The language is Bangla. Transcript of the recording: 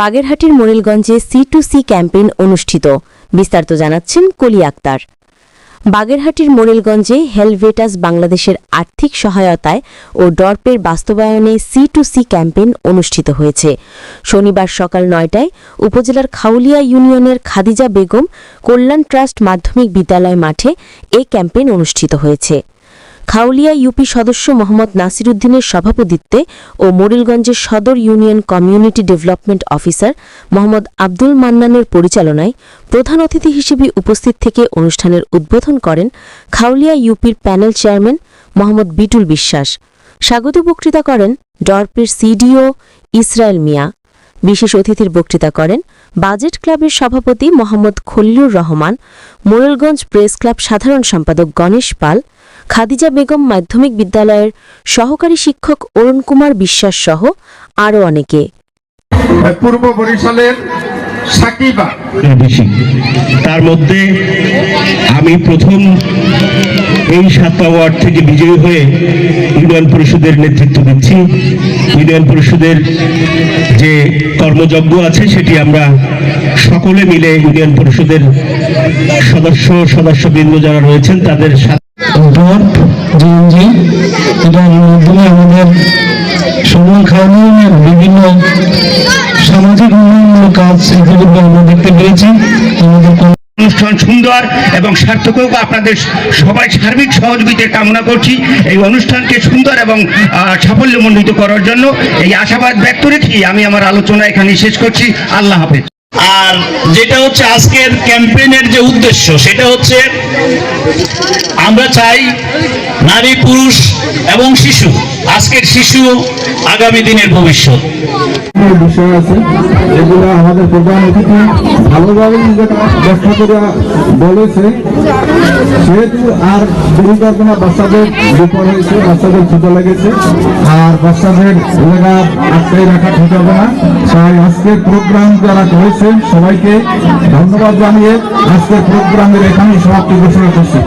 বাগেরহাটের মোরেলগঞ্জে সি টু সি ক্যাম্পেইন অনুষ্ঠিত। বিস্তারিত জানাচ্ছেন কলি আক্তার। বাগেরহাটের মোরেলগঞ্জে হেলভেটাস বাংলাদেশের আর্থিক সহায়তায় ও ডর্পের বাস্তবায়নে সি টু সি ক্যাম্পেইন অনুষ্ঠিত হয়েছে। শনিবার সকাল নয়টায় উপজেলার খাউলিয়া ইউনিয়নের খাদিজা বেগম কল্যাণ ট্রাস্ট মাধ্যমিক বিদ্যালয় মাঠে এ ক্যাম্পেইন অনুষ্ঠিত হয়েছে। খাউলিয়া ইউপি সদস্য মোহাম্মদ নাসিরুদ্দিনের সভাপতিত্বে ও মোরেলগঞ্জের সদর union community development officer Mohammad Abdul মান্নানের পরিচালনায় প্রধান অতিথি হিসেবে উপস্থিত থেকে অনুষ্ঠানের উদ্বোধন করেন খাউলিয়া ইউপির প্যানেল চেয়ারম্যান মোহাম্মদ বিটুল বিশ্বাস। স্বাগত বক্তৃতা করেন ডরপের সিডিও ইসরায়েল মিয়া। বিশেষ অতিথির বক্তৃতা করেন বাজেট ক্লাবের সভাপতি মোহাম্মদ খলিলুর রহমান, মোরেলগঞ্জ প্রেস ক্লাব সাধারণ সম্পাদক গণেশ পাল খাদিজা বেগম মাধ্যমিক বিদ্যালয়ের সহকারী শিক্ষক অরুণ কুমার বিশ্বাস সহ আরও অনেকে। পূর্ব বরিশালের সাকিবা। তার মধ্যে আমি প্রথম এই সাতটা ওয়ার্ড থেকে বিজয়ী হয়ে ইউনিয়ন পরিষদের নেতৃত্ব দিচ্ছি। ইউনিয়ন পরিষদের যে কর্মযজ্ঞ আছে সেটি আমরা সকলে মিলে ইউনিয়ন পরিষদের সদস্য সদস্যবৃন্দ যারা রয়েছেন তাদের সাথে জিএনজি এটার মাধ্যমে আমাদের বিভিন্ন সামাজিক উন্নয়নমূলক কাজ ইতিমধ্যে আমরা দেখতে আমাদের অনুষ্ঠান সুন্দর এবং সার্থক আপনাদের সবাই সার্বিক সহযোগিতা কামনা করছি। এই অনুষ্ঠানকে সুন্দর এবং সাফল্যমণ্ডিত করার জন্য এই আশাবাদ ব্যক্ত রেখে আমি আমার আলোচনা এখানে শেষ করছি। আল্লাহ হাফেজ। আর যেটা হচ্ছে আজকের ক্যাম্পেইনের যে উদ্দেশ্য সেটা হচ্ছে আমরা চাই নারী পুরুষ এবং শিশু, আজকের শিশু, আগামী দিনের ভবিষ্যৎ। বিষয় আছে আমাদের ভালোভাবে বলেছে। সেহেতু আর বাচ্চাদের বাচ্চাদের লেগেছে। আর বাচ্চাদের প্রোগ্রাম যারা করেছে সবাইকে ধন্যবাদ জানিয়ে আজকের প্রোগ্রামের এখানেই সমাপ্তি ঘোষণা করছি।